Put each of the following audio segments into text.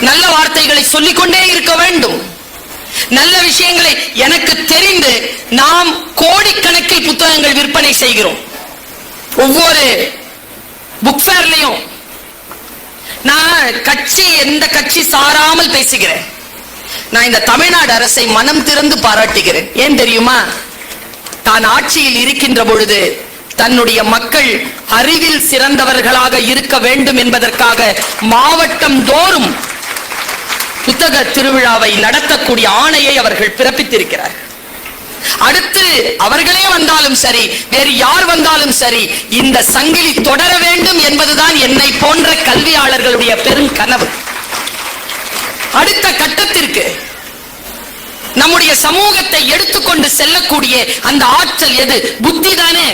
நல்ல வார்த்தைகளை சொல்லிக்கொண்டே இருக்க வேண்டும். நல்ல விஷயங்களை எனக்கு தெரிந்து நாம் கோடிக்கணக்கில் புத்தகங்கள் விற்பனை செய்கிறோம். ஒவ்வொரு புக் ஃபேர்லையும் நான் கட்சி எந்த கட்சி சாராமல் பேசுகிறேன். நான் இந்த தமிழ்நாடு அரசை மனம் திறந்து பாராட்டுகிறேன். ஏன் தெரியுமா? தான் ஆட்சியில் இருக்கின்ற பொழுது தன்னுடைய மக்கள் அறிவில் சிறந்தவர்களாக இருக்க வேண்டும் என்பதற்காக மாவட்டம் தோறும் புத்தக திருவிழாவை நடத்தக்கூடிய ஆணையை அவர்கள் பிறப்பித்திருக்கிறார் அடுத்து அவர்களே வந்தாலும் சரி வேறு யார் வந்தாலும் சரி இந்த சங்கிலி தொடர வேண்டும் என்பதுதான் என்னை போன்ற கல்வியாளர்களுடைய பெரும் கனவு. அடுத்த கட்டத்திற்கு நம்முடைய சமூகத்தை எடுத்துக்கொண்டு செல்லக்கூடிய அந்த ஆற்றல் எது? புத்தி தானே.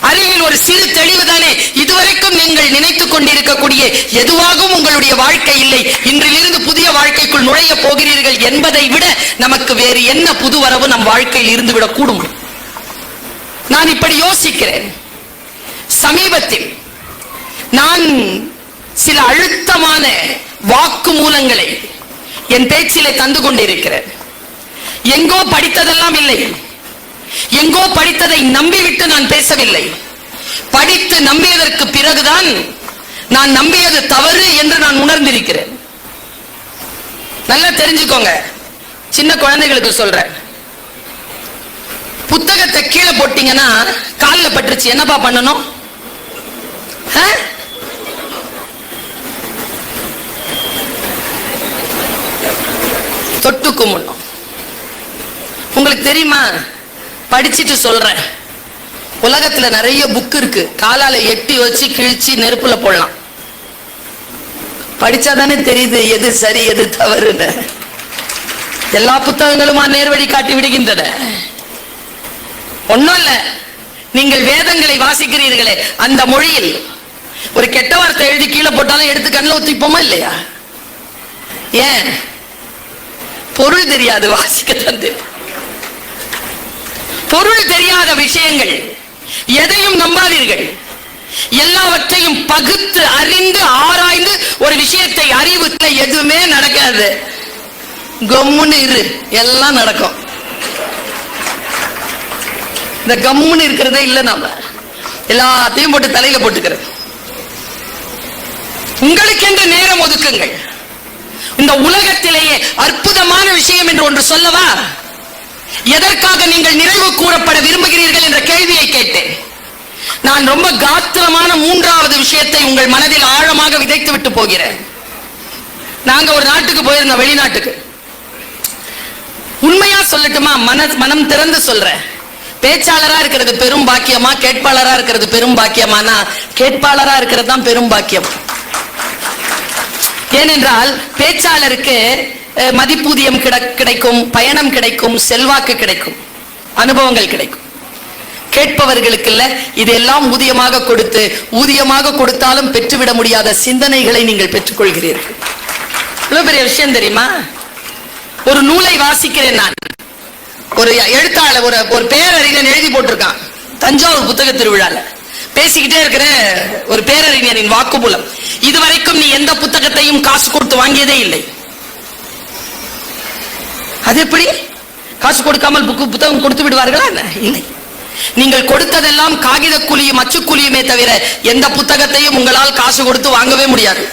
அறிவில் ஒரு சிறு தெளிவு தானே இதுவரைக்கும் நீங்கள் நினைத்துக் கொண்டிருக்கக்கூடிய எதுவாகவும் உங்களுடைய வாழ்க்கை இல்லை. இன்றிலிருந்து புதிய வாழ்க்கைக்குள் நுழைய போகிறீர்கள் என்பதை விட நமக்கு வேறு என்ன புது வரவு நம் வாழ்க்கையில் இருந்துவிடக் கூடும்? நான் இப்படி யோசிக்கிறேன். சமீபத்தில் நான் சில அழுத்தமான வாக்குமூலங்களை என் பேச்சிலே தந்து கொண்டிருக்கிறேன். எங்கோ படித்ததெல்லாம் இல்லை. எங்கோ படித்ததை நம்பிவிட்டு நான் பேசவில்லை. படித்து நம்பியதற்கு பிறகுதான் நான் நம்பியது தவறு என்று நான் உணர்ந்திருக்கிறேன். நல்லா தெரிஞ்சுக்கோங்க. சின்ன குழந்தைகளுக்கு சொல்றேன். புத்தகத்தை கீழே போட்டீங்கன்னா காலில் பட்டுருச்சு. என்னப்பா பண்ணணும்? தொட்டு கும்பிடணும் உங்களுக்கு தெரியுமா? படிச்சுட்டு சொல்றேன். உலகத்துல நிறைய புக் இருக்கு. காலால எட்டி வச்சு கிழிச்சு நெருப்புல போடலாம். படிச்சாதானே தெரியுது எது சரி எது தவறுன்னு. எல்லா புத்தகங்களுமா நேர்வழி காட்டி விடுகின்றன. ஒண்ணும் இல்ல. நீங்கள் வேதங்களை வாசிக்கிறீர்களே அந்த மொழியில். ஒரு கெட்ட வார்த்தை எழுதி கீழே போட்டாலும் எடுத்து கண்ணில் ஊத்திப்போமா இல்லையா? ஏன்? பொருள் தெரியாது வாசிக்க தந்து பொருள் தெரியாத விஷயங்கள். எதையும் நம்பாதீர்கள். எல்லாவற்றையும் பகுத்து அறிந்து ஆராய்ந்து ஒரு விஷயத்தை அறிவுல எதுவுமே நடக்காது. கம்முன்னு இரு எல்லாம் நடக்கும். இந்த கம்முன்னு இருக்கிறதே இல்ல நாம. எல்லாத்தையும் போட்டு தலையில போட்டுக்கிறது. உங்களுக்கென்று நேரம் ஒதுக்குங்கள். இந்த உலகத்திலேயே அற்புதமான விஷயம் என்று ஒன்று சொல்லவா? எதற்காக நீங்கள் நிறைவு கூறப்பட விரும்புகிறீர்கள் என்ற கேள்வியை கேட்டேன். நான் ரொம்ப காத்திரமான மூன்றாவது விஷயத்தை உங்கள் மனதில் ஆழமாக விதைத்து விட்டு போகிறேன். நாங்க ஒரு நாட்டுக்கு போயிருந்தோம் வெளிநாட்டுக்கு. உண்மையா சொல்லட்டுமா? மன மனம் திறந்து சொல்றேன். பேச்சாளரா இருக்கிறது பெரும் பாக்கியமா கேட்பாளரா இருக்கிறது பெரும் பாக்கியமானா கேட்பாளரா இருக்கிறது தான் பெரும் பாக்கியம். ஏனென்றால் பேச்சாளருக்கு மதிப்பூதியம் கிடைக்கும் பயணம் கிடைக்கும் செல்வாக்கு கிடைக்கும் அனுபவங்கள் கிடைக்கும். கேட்பவர்களுக்கு இல்ல இதெல்லாம் ஊதியமாக கொடுத்து ஊதியமாக கொடுத்தாலும் பெற்றுவிட முடியாத சிந்தனைகளை நீங்கள் பெற்றுக்கொள்கிறீர்கள். இவ்வளவு பெரிய விஷயம் தெரியுமா? ஒரு நூலை வாசிக்கிறேன் நான். ஒரு எழுத்தாளர் ஒரு ஒரு பேரறிஞன் எழுதி போட்டிருக்கான். தஞ்சாவூர் புத்தக திருவிழால. பேசிக்கிட்டே இருக்கிற ஒரு பேரறிஞரின் வாக்குமூலம். இதுவரைக்கும் நீ எந்த புத்தகத்தையும் காசு கொடுத்து வாங்கியதே இல்லை. அது எப்படி? காசு கொடுக்காமல் புக்கு புத்தகம் கொடுத்து விடுவார்களா இல்லை. நீங்கள் கொடுத்ததெல்லாம் காகித கூலியும் அச்சுக்கூலியுமே தவிர எந்த புத்தகத்தையும் உங்களால் காசு கொடுத்து வாங்கவே முடியாது.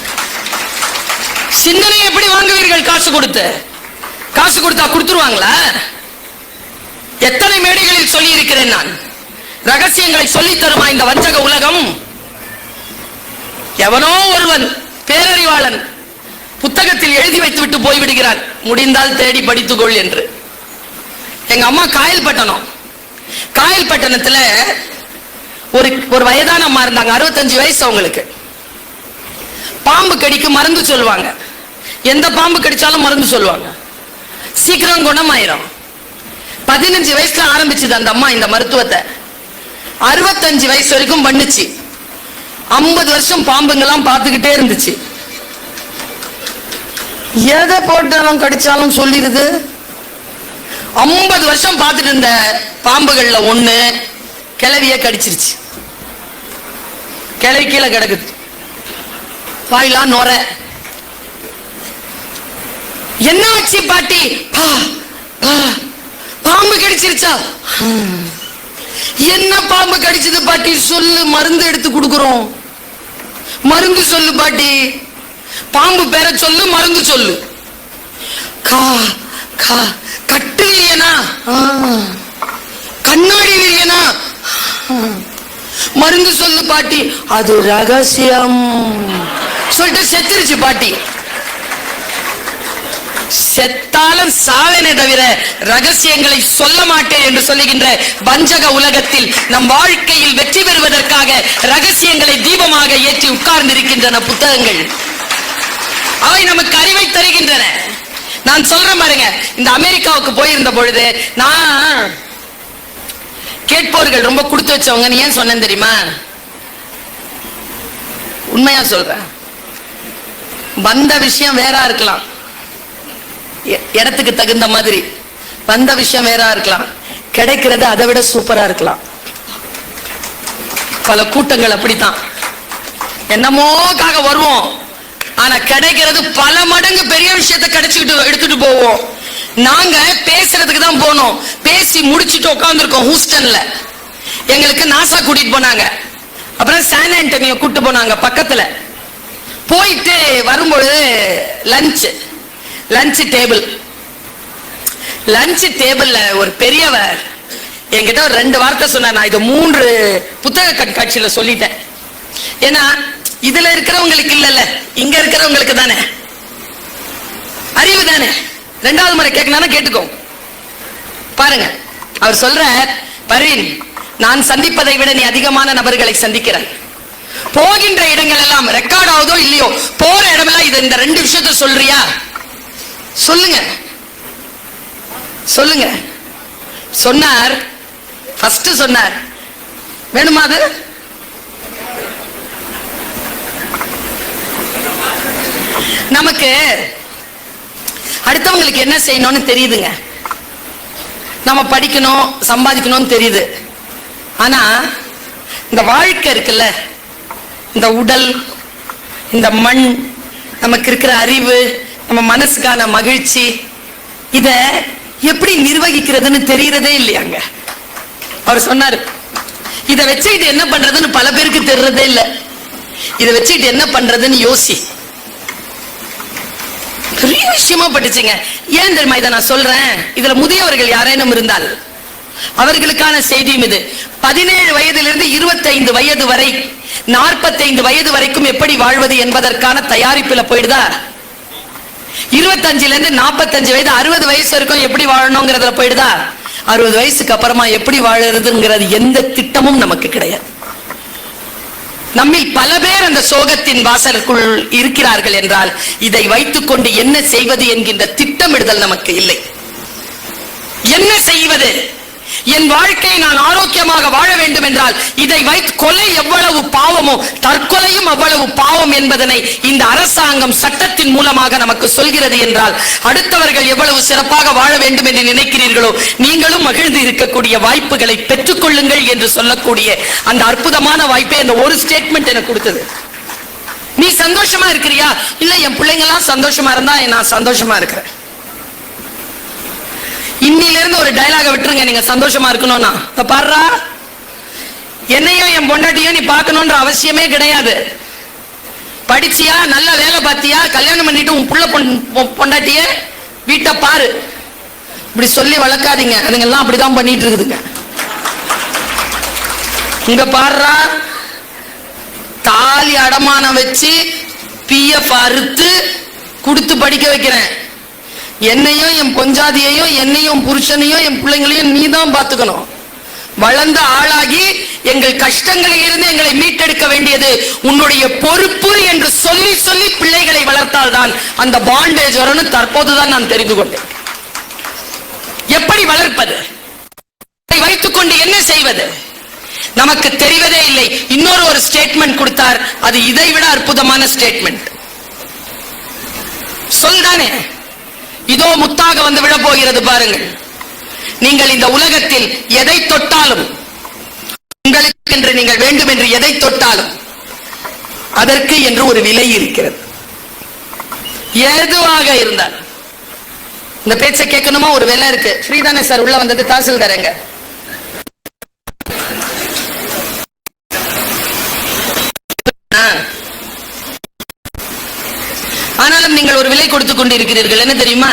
சிந்தனை எப்படி வாங்குவீர்கள் காசு கொடுத்து? காசு கொடுத்தா கொடுத்துருவாங்களா? எத்தனை மேடைகளில் சொல்லி இருக்கிறேன் நான்? ரகசியங்களை சொல்லித் தருமா இந்த வஞ்சக உலகம்? எவனோ ஒருவன் பேரறிவாளன் புத்தகத்தில் எழுதி வைத்து விட்டு போய்விடுகிறான். முடிந்தால் தேடி படித்துக்கொள் என்று. எங்க அம்மா காயல்பட்டணம் காயல்பட்டணத்துல ஒரு ஒரு வயதான அம்மா இருந்தாங்க. அறுபத்தஞ்சு வயசு அவங்களுக்கு. பாம்பு கடிக்கு மருந்து சொல்லுவாங்க. எந்த பாம்பு கடிச்சாலும் மருந்து சொல்லுவாங்க. சீக்கிரம் குணமாயிரும். பதினஞ்சு வயசுல ஆரம்பிச்சது அந்த அம்மா இந்த மருத்துவத்தை. அறுபத்தஞ்சு வயசு வரைக்கும் பண்ணுச்சு. ஐம்பது வருஷம் பாம்புங்கெல்லாம் பார்த்துக்கிட்டே இருந்துச்சு. எதை போட்டாலும் கடிச்சாலும் சொல்லிடுது. ஐம்பது வருஷம் பார்த்துட்டு இருந்த பாம்புகள்ல ஒண்ணு கிளவிய கடிச்சிருச்சு. கிளவி கீழே கிடக்குது. வாயிலாம் நுர. என்னாச்சு பாட்டி? பா பா பாம்பு கடிச்சிருச்சா? என்ன பாம்பு கடிச்சது பாட்டி? சொல்லு மருந்து எடுத்து கொடுக்குறோம். மருந்து சொல்லு பாட்டி. பாம்பு பேர சொல்லு மருந்து சொல்லு. கா கா கட்டு இல்லையனா கண்ணாடி இல்லையனா மருந்து சொல்லு பாட்டி. அது ரகசியம். சொல்லிட்டு செத்துருச்சு பாட்டி. செத்தாலும் சாவேனே தவிர ரகசியங்களை சொல்ல மாட்டேன் என்று சொல்லுகின்ற வஞ்சக உலகத்தில் நம் வாழ்க்கையில் வெற்றி பெறுவதற்காக ரகசியங்களை தீபமாக ஏற்றி உட்கார்ந்திருக்கின்றன புத்தகங்கள். அவை நமக்கு அறிவை தருகின்றன. நான் சொல்றேன் பாருங்க இந்த அமெரிக்காவுக்கு போயிருந்த பொழுது நான் கேட்பவர்கள் ரொம்ப கொடுத்து வச்சவங்க நீ ஏன் சொன்னேன் தெரியுமா? உண்மையா சொல்றேன். வந்த விஷயம் வேற இருக்கலாம். இடத்துக்கு தகுந்த மாதிரி. வந்த விஷயம் வேறா இருக்கலாம். கிடைக்கிறது அதை விட சூப்பரா இருக்கலாம். பல கூட்டங்கள் அப்படித்தான். என்னமோக்காக வருவோம். ஆனா கிடைக்கிறது பல மடங்கு பெரிய விஷயத்தை கிடைச்சுக்கிட்டு எடுத்துட்டு போவோம். நாங்க பேசுறதுக்கு தான் போனோம். பேசி முடிச்சிட்டு உட்காந்துருக்கோம் ஹூஸ்டன்ல. எங்களுக்கு நாசா கூட்டிட்டு போனாங்க. அப்புறம் சான் ஆண்டனியை கூட்டு போனாங்க பக்கத்துல. போயிட்டு வரும்பொழுது லஞ்ச் லஞ்ச் டேபிள் லஞ்ச் டேபிள்ல ஒரு பெரியவர் என்கிட்ட ஒரு ரெண்டு வார்த்தை சொன்னார். நான் இது மூன்று புத்தக கண்காட்சியில சொல்லிட்டேன். ஏன்னா இதுல இருக்கிறவங்களுக்கு இல்லல்ல இங்க இருக்கிறவங்களுக்கு தானே. அறிவு தானே. ரெண்டாவது முறை கேட்கணும் கேட்டுக்கோ. பாருங்க அவர் சொல்ற பரீன் நான் சந்திப்பதை விட நீ அதிகமான நபர்களை சந்திக்கிறாய். போகின்ற இடங்கள் எல்லாம் ரெக்கார்ட் ஆகுதோ இல்லையோ? போற இடமெல்லாம் இது இந்த ரெண்டு விஷயத்த சொல்றியா? சொல்லுங்க. சொல்லுங்க. சொன்னார். ஃபர்ஸ்ட் சொன்னார். வேணுமா அது? நமக்கு அடுத்தவங்களுக்கு என்ன செய்யணும்னு தெரியுதுங்க. நம்ம படிக்கணும் சம்பாதிக்கணும்னு தெரியுது. ஆனா இந்த வாழ்க்கை இருக்குல்ல. இந்த உடல் இந்த மண் நமக்கு இருக்கிற அறிவு நம்ம மனசுக்கான மகிழ்ச்சி இத எப்படி நிர்வகிக்கிறதுன்னு தெரியறதே இல்லையாங்க. அவர் சொன்னாரு இத வச்சுக்கிட்டு என்ன பண்றதுன்னு பல பேருக்கு தெரியறதே இல்ல. இத வச்சுக்கிட்டு என்ன பண்றதுன்னு யோசி. பெரிய விஷயமா பட்டுச்சுங்க ஏன் தெரியுமா இதை நான் சொல்றேன்? இதுல முதியவர்கள் யாரேனும் இருந்தால் அவர்களுக்கான செய்தியும் இது. பதினேழு வயதிலிருந்து இருபத்தைந்து வயது வரை நாற்பத்தைந்து வயது வரைக்கும் எப்படி வாழ்வது என்பதற்கான தயாரிப்புல போயிடுதா? இருபத்தஞ்சுல இருந்து நாற்பத்தஞ்சு வயது அறுபது வயசு வரைக்கும் எப்படி வாழணுங்கிறதுல போயிடுதா? அறுபது வயசுக்கு அப்புறமா எப்படி வாழறதுங்கிறது எந்த திட்டமும் நமக்கு கிடையாது. நம்மில் பல பேர் அந்த சோகத்தின் வாசலுக்குள் இருக்கிறார்கள் என்றால் இதை வைத்துக்கொண்டு என்ன செய்வது என்கின்ற திட்டமிடுதல் நமக்கு இல்லை. என்ன செய்வது? என் வாழ்க்கையை நான் ஆரோக்கியமாக வாழ வேண்டும் என்றால் இதை வைத்து கொலை எவ்வளவு பாவமோ தற்கொலையும் அவ்வளவு பாவம் என்பதனை இந்த அரசாங்கம் சட்டத்தின் மூலமாக நமக்கு சொல்கிறது என்றால் அடுத்தவர்கள் எவ்வளவு சிறப்பாக வாழ வேண்டும் என்று நினைக்கிறீர்களோ நீங்களும் மகிழ்ந்து இருக்கக்கூடிய வாய்ப்புகளை பெற்றுக்கொள்ளுங்கள் என்று சொல்லக்கூடிய அந்த அற்புதமான வாய்ப்பை அந்த ஒரு ஸ்டேட்மெண்ட் எனக்கு கொடுத்தது. நீ சந்தோஷமா இருக்கிறியா? இல்ல என் பிள்ளைங்க எல்லாம் சந்தோஷமா இருந்தா நான் சந்தோஷமா இருக்கிறேன். இன்னில இருந்து ஒரு டைலாக விட்டுருங்க. நீங்க சந்தோஷமா இருக்கணும்னா. இப்ப என்னையும் என் பொண்டாட்டியும் நீ பார்க்கணும்ன்ற அவசியமே கிடையாது. படிச்சியா? நல்ல வேலை பார்த்தியா? கல்யாணம் பண்ணிட்டு உன் புள்ள பொண்டாட்டிய வீட்டை பாரு. இப்படி சொல்லி வளர்க்காதீங்க. அதுங்கெல்லாம் அப்படிதான் பண்ணிட்டு இருக்குதுங்க இங்க பாடுறா தாலி அடமானம் வச்சு பிஎஃப் அறுத்து கொடுத்து படிக்க வைக்கிறேன். என்னையும் என் பொஞ்சாதியையும் என்னையும் புருஷனையும் என் பிள்ளைங்களையும் நீ தான் பாத்துக்கணும் வளர்ந்த ஆளாகி எங்கள் கஷ்டங்களில் இருந்து எங்களை மீட்டெடுக்க வேண்டியது உன்னுடைய பொறுப்பு என்று சொல்லி சொல்லி பிள்ளைகளை வளர்த்தால்தான் அந்த பாண்டேஜ் வரும்னு தற்போதுதான் நான் தெரிந்து கொண்டேன். எப்படி வளர்ப்பது? வைத்துக் வைத்துக்கொண்டு என்ன செய்வது? நமக்கு தெரிவதே இல்லை. இன்னொரு ஒரு ஸ்டேட்மெண்ட் கொடுத்தார். அது இதை விட அற்புதமான ஸ்டேட்மெண்ட் சொல்தானே? இதோ முத்தாக வந்து விட போகிறது பாருங்கள். நீங்கள் இந்த உலகத்தில் எதை தொட்டாலும் உங்களுக்கு என்று நீங்கள் வேண்டும் என்று எதை தொட்டாலும் அதற்கு என்று ஒரு விலை இருக்கிறது. எதுவாக இருந்தால் இந்த பேச்சை கேட்கணுமா? ஒரு விலை இருக்கு. ஃப்ரீ தானே சார் உள்ள வந்தது தாசில்தார் எங்க எதை கொடுத்துக் கொண்டிருக்கிறீர்கள். என்ன தெரியுமா?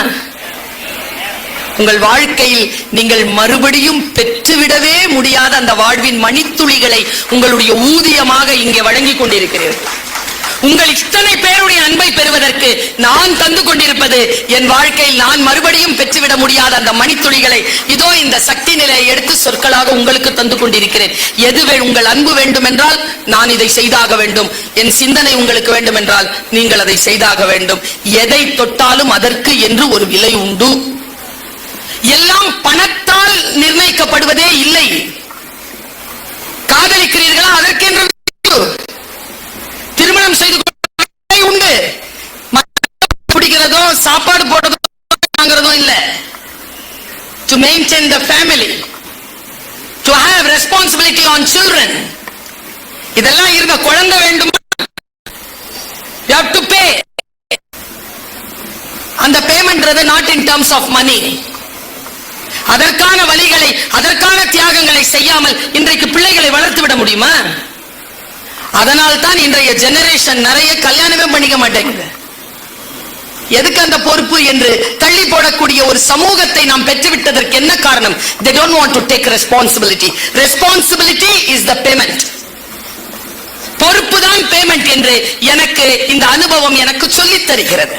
உங்கள் வாழ்க்கையில் நீங்கள் மறுபடியும் பெற்றுவிடவே முடியாத அந்த வாழ்வின் மணித்துளிகளை உங்களுடைய ஊதியமாக இங்கே வழங்கிக் கொண்டிருக்கிறீர்கள். உங்கள் இத்தனை பேருடைய அன்பை பெறுவதற்கு நான் தந்து கொண்டிருப்பது என் வாழ்க்கையில் நான் மறுபடியும் பெற்றுவிட முடியாத அந்த மணித்துளிகளை இதோ இந்த சக்தி நிலையை எடுத்து சொற்களாக உங்களுக்கு தந்து கொண்டிருக்கிறேன். எது உங்கள் அன்பு வேண்டும் என்றால் நான் இதை செய்தாக வேண்டும். என் சிந்தனை உங்களுக்கு வேண்டும் என்றால் நீங்கள் அதை செய்தாக வேண்டும். எதை தொட்டாலும் அதற்கு என்று ஒரு விலை உண்டு. எல்லாம் பணத்தால் நிர்ணயிக்கப்படுவதே இல்லை. காதலிக்கிறீர்களா? அதற்கென்று தியானம் செய்து உண்டு. மத்த பிடிக்கிறதோ சாப்பாடு போடுறதோ இல்ல. To maintain the family to have responsibility on children இதெல்லாம் இருந்த குழந்தை வேண்டுமா? யூ ஹேவ் டு பே அந்த பேமெண்ட்றது not in terms of money அதற்கான வழிகளை அதற்கான தியாகங்களை செய்யாமல் இன்றைக்கு பிள்ளைகளை வளர்த்து விட முடியுமா? அதனால் தான் இன்றைய ஜெனரேஷன் நிறைய கல்யாணமே பண்ணிக்க மாட்டேங்குது. எதுக்கு அந்த பொறுப்பு என்று தள்ளி போடக்கூடிய ஒரு சமூகத்தை நாம் பெற்றுவிட்டதற்கு என்ன காரணம்? They don't want to take responsibility. Responsibility is the payment. பொறுப்பு தான் பேமெண்ட் என்று எனக்கு இந்த அனுபவம் எனக்கு சொல்லித் தருகிறது.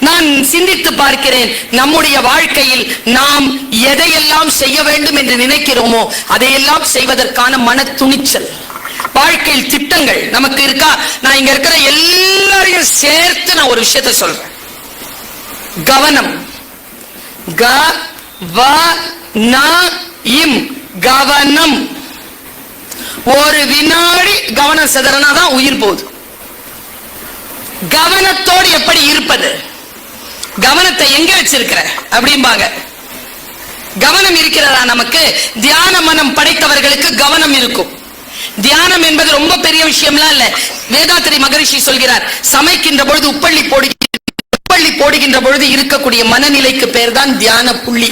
நான் சிந்தித்து பார்க்கிறேன் நம்முடைய வாழ்க்கையில் நாம் எதையெல்லாம் செய்ய வேண்டும் என்று நினைக்கிறோமோ அதையெல்லாம் செய்வதற்கான மன துணிச்சல் வாழ்க்கையில் திட்டங்கள் நமக்கு இருக்கா? நான் இங்க இருக்கிற எல்லாரையும் சேர்த்து நான் ஒரு விஷயத்தை சொல்றேன். கவனம். க வ ந இம். கவனம். ஒரு வினாடி கவனம் சிதறனாதான் உயிர் போகுது. கவனத்தோடு எப்படி இருப்பது? கவனத்தை எங்க வச்சிருக்கிற? அப்படிம்பாங்க. கவனம் இருக்கிறதா நமக்கு? தியான மனம் படைத்தவர்களுக்கு கவனம் இருக்கும். தியானம் என்பது ரொம்ப பெரிய விஷயம்லாம் இல்ல. வேதாத்திரி மகரிஷி சொல்கிறார் சமைக்கின்ற பொழுது உப்பள்ளி போடுகின்ற உப்பள்ளி போடுகின்ற பொழுது இருக்கக்கூடிய மனநிலைக்கு பேர் தான் தியான புள்ளி.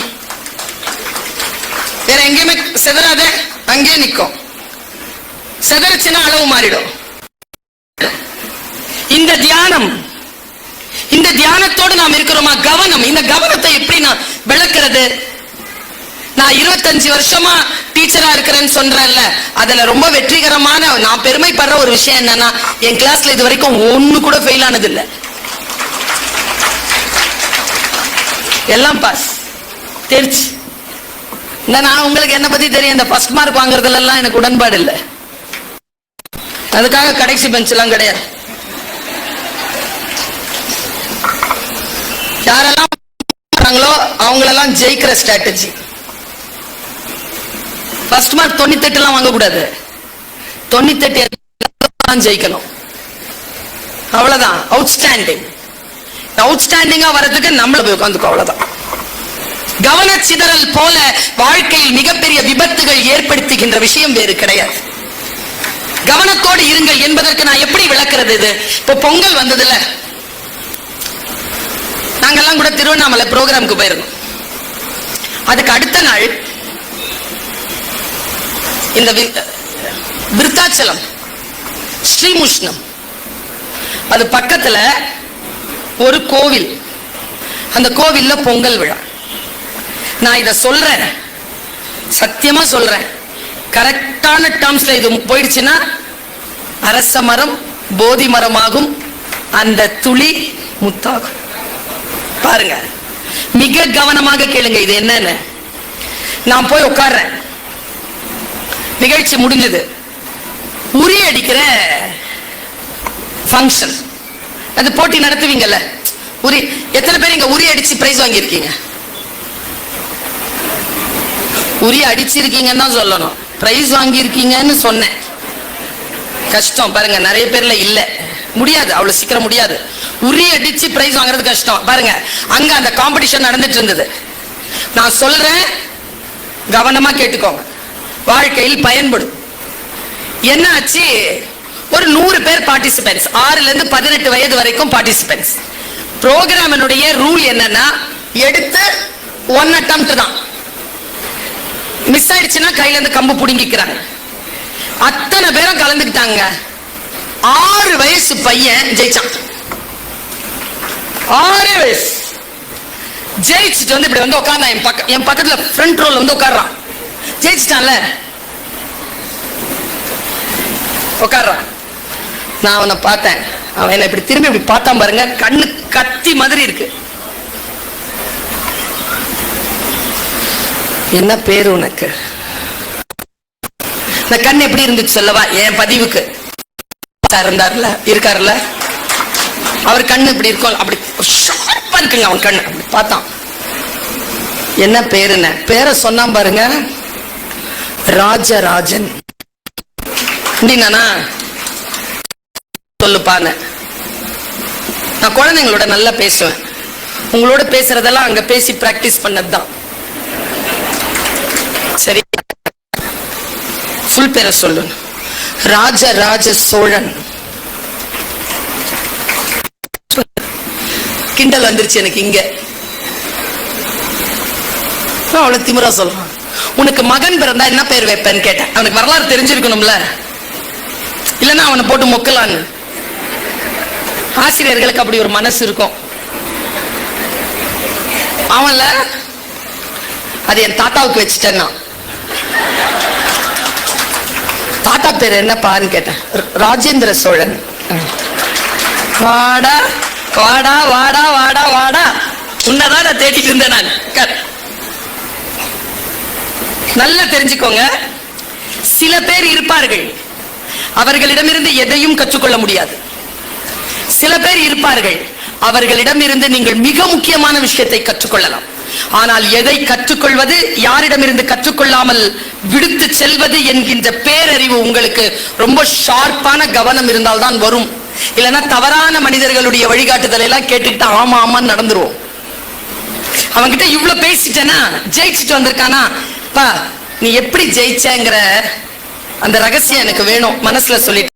வேற எங்கேயுமே செதறாத அங்கே நிற்கும் செதறிச்சுன்னா அளவு மாறிடும். இந்த தியானம் இந்த தியானத்தோடு நாம் இருக்கிறோமா? கவனம். இந்த கவனத்தை எப்படி நான் விளக்குறது? நான் இருபத்தஞ்சு வருஷமா டீச்சரா இருக்கிறேன்னு சொல்றேன்ல அதுல ரொம்ப வெற்றிகரமான நான் பெருமைப்படுற ஒரு விஷயம் என்னன்னா என் கிளாஸ்ல இது வரைக்கும் ஒண்ணு கூட ஃபெயில் ஆனது இல்ல எல்லாம் பாஸ் தெரிச்சு. இந்த நான் உங்களுக்கு என்ன பத்தி தெரியும் இந்த ஃபர்ஸ்ட் மார்க் வாங்குறதுல எல்லாம் எனக்கு உடன்பாடு இல்லை. அதுக்காக கடைசி பெஞ்ச் எல்லாம் கிடையாது. யாரெல்லாம் அவங்களெல்லாம் ஜெயிக்கிற ஸ்ட்ராட்டஜி ஃபர்ஸ்ட் மார்க் தொண்ணூத்தெட்டு எல்லாம் வாங்கக்கூடாது. தொண்ணூத்தெட்டு ஜெயிக்கணும். அவ்வளவுதான். அவுட்ஸ்டாண்டிங் அவுட்ஸ்டாண்டிங்கா வர்றதுக்கு நம்மள போய் உட்காந்துக்கோ அவ்வளவுதான். கவனச்சிதறல் போல வாழ்க்கையில் மிகப்பெரிய விபத்துகள் ஏற்படுத்துகின்ற விஷயம் வேறு கிடையாது. கவனத்தோடு இருங்கள் என்பதற்கு நான் எப்படி விளக்குறது இது? இப்போ பொங்கல் வந்ததுல நாங்கெல்லாம் கூட திருவண்ணாமலை ப்ரோக்ராமுக்கு போயிருந்தோம். அதுக்கு அடுத்த நாள் இந்த விருத்தாச்சலம் ஸ்ரீமுஷ்ணம். அது பக்கத்துல ஒரு கோவில். அந்த கோவில்ல பொங்கல் விழா. நான் இதை சொல்றேன். சத்தியமா சொல்றேன். கரெக்டான டேர்ம்ஸ்ல இது போயிடுச்சுன்னா அரச மரம் போதி மரமாகும். அந்த துளி முத்தாகும். பாருங்க. மிக கவனமாக கேளுங்க இது என்னன்னு. நான் போய் உட்கார்றேன். நிகழ்ச்சி முடிஞ்சது. உரி அடிக்கிற ஃபங்க்ஷன் அது போட்டி நடத்துவீங்கல்ல. உரி எத்தனை பேர் இங்க உரி அடிச்சு பிரைஸ் வாங்கியிருக்கீங்க? உரி அடிச்சிருக்கீங்கன்னு தான் சொல்லணும். பிரைஸ் வாங்கியிருக்கீங்கன்னு சொன்னேன். கஷ்டம் பாருங்க நிறைய பேர்ல இல்ல. முடியாது அவ்வளவு சீக்கிரம் முடியாது. உரி அடிச்சு பிரைஸ் வாங்குறது கஷ்டம். பாருங்க அங்க அந்த காம்படிஷன் நடந்துட்டு இருந்தது. நான் சொல்றேன் கவனமா கேட்டுக்கோங்க. வாழ்க்கையில் பயன்படும். என்ன ஆச்சு ஒரு நூறு பேர் பார்ட்டிசிபென்ட்ஸ் ஆறுல இருந்து பதினெட்டு வயது வரைக்கும் பார்ட்டிசிபென்ட்ஸ் ப்ரோக்ராமினுடைய ரூல் என்னன்னா எடுத்து ஒன் அட்டம் தான். மிஸ் ஆயிடுச்சுன்னா கையில இருந்து கம்பு புடுங்கிக்கிறாங்க. அத்தனை பேரும் கலந்துக்கிட்டாங்க. ஆறு வயசு பையன் ஜெயிச்சான். ஆறு வயசு. ஜெயிச்சுட்டு வந்து இப்படி வந்து உட்கார்ந்தான் என் பக்கம் என் பக்கத்துல ஃப்ரண்ட் ரோல் வந்து உட்கார்றான் ஜெயிச்சிட்டான்ல. உட்கார்றான் நான் அவனை பார்த்தேன். அவன் என்ன இப்படி திரும்பி இப்படி பார்த்தான் பாருங்க. கண்ணு கத்தி மாதிரி இருக்கு. என்ன பேரு உனக்கு? இந்த கண் எப்படி இருந்துச்சு சொல்லவா? என் பதிவுக்கு. இருந்தார்ல? இருக்காருல்ல? அவர் கண்ணு இப்படி இருக்கும். அப்படி ஷார்ப்பா இருக்குங்க அவன் கண்ணு அப்படி பார்த்தான். என்ன பேருன்னு? பேரை சொன்னான் பாருங்க. ராஜராஜன். அப்படின்னா சொல்லுப்பான்னு. நான் குழந்தைங்களோட நல்லா பேசுவேன். உங்களோட பேசுறதெல்லாம் அங்க பேசி பிராக்டிஸ் பண்ணதுதான். சரி. ஃபுல் பேரை சொல்லு ராஜராஜ சோழன். கிண்டல் வந்துருச்சு எனக்கு இங்க. அவ்வளவு திமிரா சொல்லலாம் உனக்கு மகன் பிறந்தா என்ன பேர் வைப்பேன்னு கேட்டேன். அவனுக்கு வரலாறு தெரிஞ்சிருக்கணும்ல. இல்லைன்னா அவனை போட்டு மொக்கலான்னு. ஆசிரியர்களுக்கு அப்படி ஒரு மனசு இருக்கும். அவன்ல அது என் தாத்தாவுக்கு வச்சுட்டேன்னா. தாத்தா பேர் என்னப்பான்னு கேட்டேன். ராஜேந்திர சோழன். வாடா வாடா வாடா வாடா வாடா. உன்னதான் நான் தேடிட்டு இருந்தேன் நான். நல்லா தெரிஞ்சுக்கோங்க. சில பேர் இருப்பார்கள். அவர்களிடமிருந்து எதையும் கற்றுக்கொள்ள முடியாது. சில பேர் இருப்பார்கள். அவர்களிடமிருந்து நீங்கள் மிக முக்கியமான விஷயத்தை கற்றுக்கொள்ளலாம். ஆனால் எதை கற்றுக்கொள்வது யாரிடமிருந்து கற்றுக்கொள்ளாமல் விடுத்து செல்வது என்கின்ற பேரறிவு உங்களுக்கு ரொம்ப ஷார்ப்பான கவனம் இருந்தால்தான் வரும். இல்லைன்னா தவறான மனிதர்களுடைய வழிகாட்டுதலை எல்லாம் கேட்டுக்கிட்டு ஆமா ஆமான்னு நடந்துருவோம். அவன்கிட்ட இவ்வளவு பேசிட்டேனா ஜெயிச்சுட்டு வந்திருக்கானா? அப்பா நீ எப்படி ஜெயிச்சங்கிற அந்த ரகசியம் எனக்கு வேணும். மனசுல சொல்லிட்டு